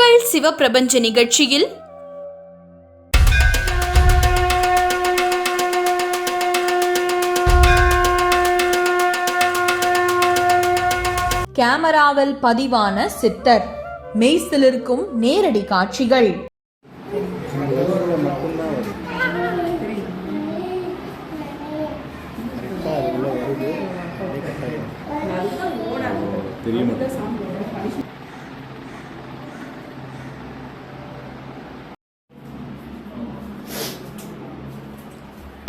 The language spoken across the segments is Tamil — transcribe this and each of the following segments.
எங்கள் சிவப்பிரபஞ்ச நிகழ்ச்சியில் கேமராவில் பதிவான சித்தர். மெய்சிலிருக்கும் நேரடி காட்சிகள்.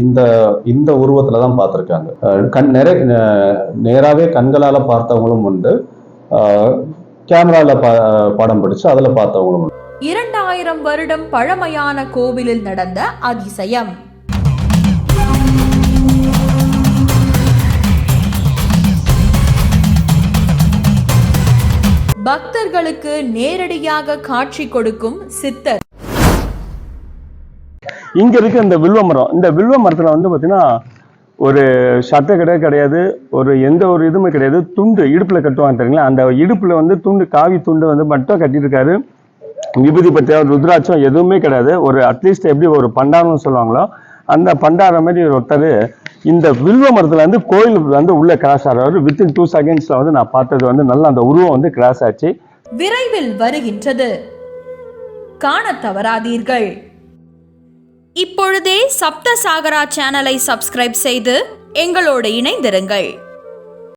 இந்த இந்த உருவத்துல தான் பார்த்துருக்காங்க. கண் நிறைய நேராகவே நேராவே கண்களால பார்த்தவங்களும் உண்டு. அஹ் கேமரால படம் பிடிச்சு அதுல பார்த்தவங்களும் உண்டு. இரண்டாயிரம் வருடம் பழமையான கோவிலில் நடந்த அதிசயம். பக்தர்களுக்கு நேரடியாக காட்சி கொடுக்கும் சித்தர். இங்க இருக்க இந்த வில்வ மரம் இந்த வில்வ மரத்துல வந்து பாத்தீங்கன்னா ஒரு சட்டை கிடையாது கிடையாது ஒரு எந்த ஒரு இதுவுமே கிடையாது. துண்டு இடுப்புல கட்டுவாங்க தெரியுங்களா? அந்த இடுப்புல வந்து துண்டு காவி துண்டு வந்து மட்டும் கட்டியிருக்காரு. விபூதி பற்றியா ருத்ராட்சம் எதுவுமே கிடையாது. ஒரு அட்லீஸ்ட் எப்படி ஒரு பண்டாரம்னு சொல்லுவாங்களோ அந்த பண்டாரம் மாதிரி ஒருத்தர் இந்த வில்வ மரத்துல வந்து கோயில் வந்து உள்ள கிராஸ் ஆகிறாரு வித்தின் டூ செகண்ட்ஸ்ல வந்து நான் பார்த்தது வந்து நல்லா அந்த உருவம் வந்து கிராஸ் ஆச்சு. விரைவில் வருகின்றது. காண தவறாதீர்கள். இப்பொழுதே சப்த சாகரா சேனலை சப்ஸ்கிரைப் செய்து எங்களோடு இணைந்திருங்கள்.